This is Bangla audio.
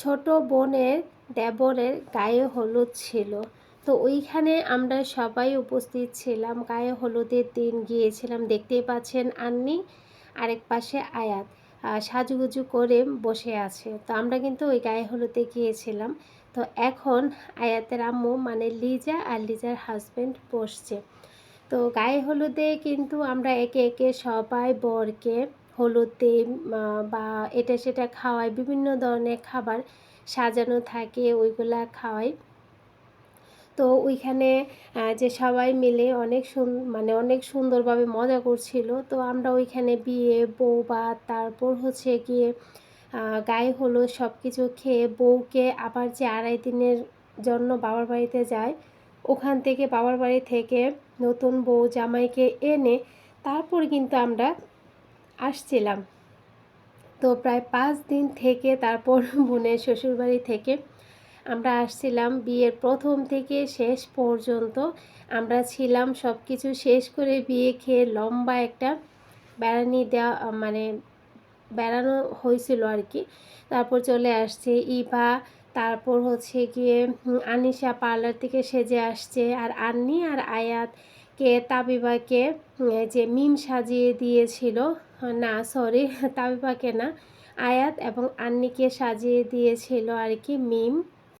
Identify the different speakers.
Speaker 1: ছোট বোনের দেবরের গায়ে হলুদ ছিল। তো ওইখানে আমরা সবাই উপস্থিত ছিলাম। গায়ে হলুদের দিন গিয়েছিলাম। দেখতেই পাচ্ছেন আন্নি আরেক পাশে আয়াত সাজুগুজু করে বসে আছে। তো আমরা কিন্তু ওই গায়ে হলুদে গিয়েছিলাম। তো এখন আয়াতের আম্মু মানে লিজা আর লিজার হাজব্যান্ড বসছে। তো গায়ে হলুদে কিন্তু আমরা একে একে সবাই বরকে হলুদ বা এটা সেটা খাওয়াই বিভিন্ন ধরনের খাবার সাজানো থাকে, ওইগুলা খাওয়াই তো ওইখানে যে সবাই মিলে অনেক মানে অনেক সুন্দরভাবে মজা করছিল। তো আমরা ওইখানে বিয়ে, বউ, বা তারপর হচ্ছে গিয়ে গায়ে হলো সব কিছু খেয়ে বউকে আবার যে আড়াই দিনের জন্য বাবার বাড়িতে যায়, ওখান থেকে বাবার বাড়ি থেকে নতুন বউ জামাইকে এনে, তারপর কিন্তু আমরা আসছিলাম। তো প্রায় পাঁচ দিন থেকে তারপর বোনের শ্বশুরবাড়ি থেকে আমরা আসছিলাম। বিয়ের প্রথম থেকে শেষ পর্যন্ত আমরা ছিলাম। সব কিছু শেষ করে বিয়ে খেয়ে লম্বা একটা বেড়ানি দেওয়া মানে বেড়ানো হয়েছিল আর কি। তারপর চলে আসছে ইভা, তারপর হচ্ছে গিয়ে আনিশা পার্লার থেকে সেজে আসছে। আর আন্নি আর আয়াতকে, তাবিবাকে যে মিম সাজিয়ে দিয়েছিল না সরি তাবিবাকে না। আয়াত এবং আন্নিকে সাজিয়ে দিয়েছিল আর কি মিম